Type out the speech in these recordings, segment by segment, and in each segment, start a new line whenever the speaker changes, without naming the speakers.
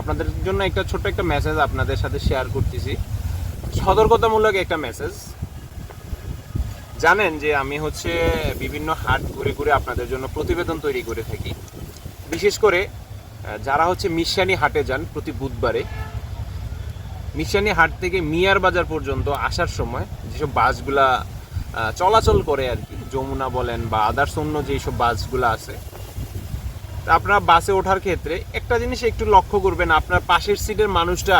আপনাদের জন্য একটা ছোট্ট একটা মেসেজ আপনাদের সাথে শেয়ার করতেছি। সতর্কতামূলক একটা মেসেজ জানেন যে আমি হচ্ছে বিভিন্ন হাট ঘুরে ঘুরে আপনাদের জন্য প্রতিবেদন তৈরি করে থাকি। বিশেষ করে যারা হচ্ছে মিশানি হাটে যান প্রতি বুধবারে, মিশানি হাট থেকে মিয়ার বাজার পর্যন্ত আসার সময় যেসব বাসগুলা চলাচল করে আর কি, যমুনা বলেন বা আদার্স অন্য যেসব বাসগুলো আছে আপনারা বাসে ওঠার ক্ষেত্রে একটা জিনিস একটু লক্ষ্য করবেন, আপনার পাশের সিটের মানুষটা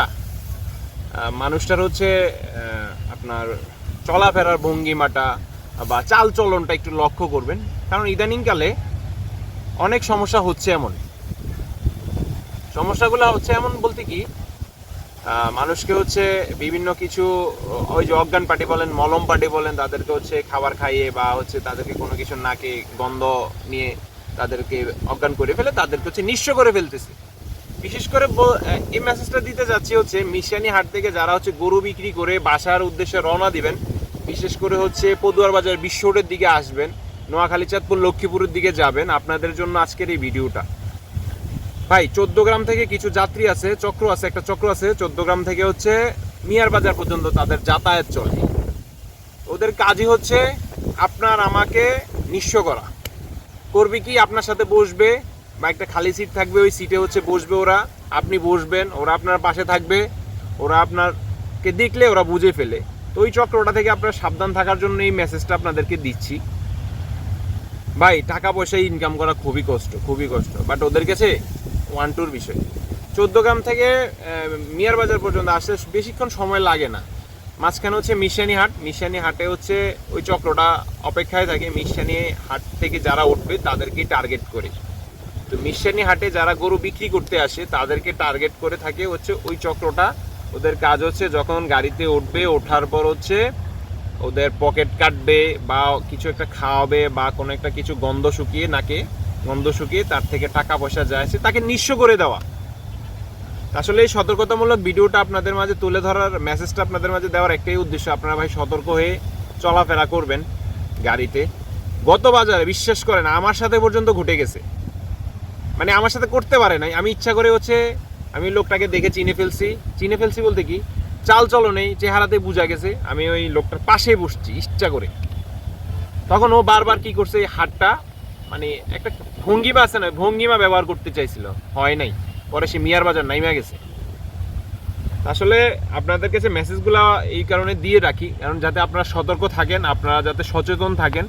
মানুষটার হচ্ছে আপনার চলাফেরার ভঙ্গিমাটা বা চাল চলনটা একটু লক্ষ্য করবেন। কারণ ইদানিংকালে অনেক সমস্যা হচ্ছে এমন। সমস্যাগুলো হচ্ছে এমন বলতে কি মানুষকে হচ্ছে বিভিন্ন কিছু, ওই যে অজ্ঞান পার্টি বলেন, মলম পার্টি বলেন, তাদেরকে হচ্ছে খাবার খাইয়ে বা হচ্ছে তাদেরকে কোনো কিছু নাকে গন্ধ নিয়ে তাদেরকে অজ্ঞান করে ফেলে, তাদেরকে হচ্ছে নিঃস্ব করে ফেলতেছে। বিশেষ করে এই মেসেজটা দিতে যাচ্ছি হচ্ছে মিশানি হাট থেকে যারা হচ্ছে গরু বিক্রি করে বাসার উদ্দেশ্যে রওনা দিবেন, বিশেষ করে হচ্ছে পদুয়ার বাজার বিশ্ব রোডের দিকে আসবেন, নোয়াখালী, চাঁদপুর, লক্ষ্মীপুরের দিকে যাবেন, আপনাদের জন্য আজকের এই ভিডিওটা। ভাই, চোদ্দ গ্রাম থেকে কিছু যাত্রী আছে, চক্র আছে, একটা চক্র আছে, চোদ্দ গ্রাম থেকে হচ্ছে মিয়ার বাজার পর্যন্ত তাদের যাতায়াত চলে। ওদের কাজই হচ্ছে আপনার আমাকে নিঃস্ব করা। করবে কি? আপনার সাথে বসবে, বা একটা খালি সিট থাকবে, ওই সিটে হচ্ছে বসবে ওরা। আপনি বসবেন, ওরা আপনার পাশে থাকবে, ওরা আপনারকে দেখলে ওরা বুঝে ফেলে। তো ওই চক্রটা থেকে আপনার সাবধান থাকার জন্য এই মেসেজটা আপনাদেরকে দিচ্ছি। ভাই টাকা পয়সা ইনকাম করা খুবই কষ্ট খুবই কষ্ট। বাট ওদের কাছে ওয়ান টুর বিষয়। চোদ্দ গ্রাম থেকে মিয়ার বাজার পর্যন্ত আসতে বেশিক্ষণ সময় লাগে না। মাঝখানে হচ্ছে মিশানি হাট। মিশানি হাটে হচ্ছে ওই চক্রটা অপেক্ষায় থাকে। মিশানি হাট থেকে যারা উঠবে তাদেরকে টার্গেট করে। তো মিশানি হাটে যারা গরু বিক্রি করতে আসে, তাদেরকে টার্গেট করে থাকে হচ্ছে ওই চক্রটা। ওদের কাজ হচ্ছে যখন গাড়িতে উঠবে, ওঠার পর হচ্ছে ওদের পকেট কাটবে বা কিছু একটা খাওয়াবে বা কোনো একটা কিছু গন্ধ শুকিয়ে নাকে, গন্ধ শুকিয়ে তার থেকে টাকা পয়সা যায় তাকে নিঃস্ব করে দেওয়া। আসলে এই সতর্কতামূলক ভিডিওটা আপনাদের মাঝে তুলে ধরার মেসেজটা আপনাদের মাঝে দেওয়ার একটাই উদ্দেশ্য, আপনারা ভাই সতর্ক হয়ে চলাফেরা করবেন গাড়িতে। গত বাজারে, বিশ্বাস করেন, আমার সাথে পর্যন্ত ঘটে গেছে। মানে আমার সাথে করতে পারে নাই। আমি ইচ্ছা করে হচ্ছে, আমি লোকটাকে দেখে চিনে ফেলছি। চিনে ফেলছি বলতে কি, চাল চলো চলনেই চেহারাতে বোঝা গেছে, আমি ওই লোকটার পাশে বসছি, ইচ্ছা করে। তখন ও বারবার কি করছে হাতটা মানে একটা ভঙ্গিমা আছে না, ভঙ্গিমা ব্যবহার করতে চাইছিল। হয় নাই। পরে সে মিয়ার বাজার নাইমা গেছে। আসলে আপনাদের কাছে মেসেজগুলো এই কারণে দিয়ে রাখি, কারণ যাতে আপনারা সতর্ক থাকেন, আপনারা যাতে সচেতন থাকেন।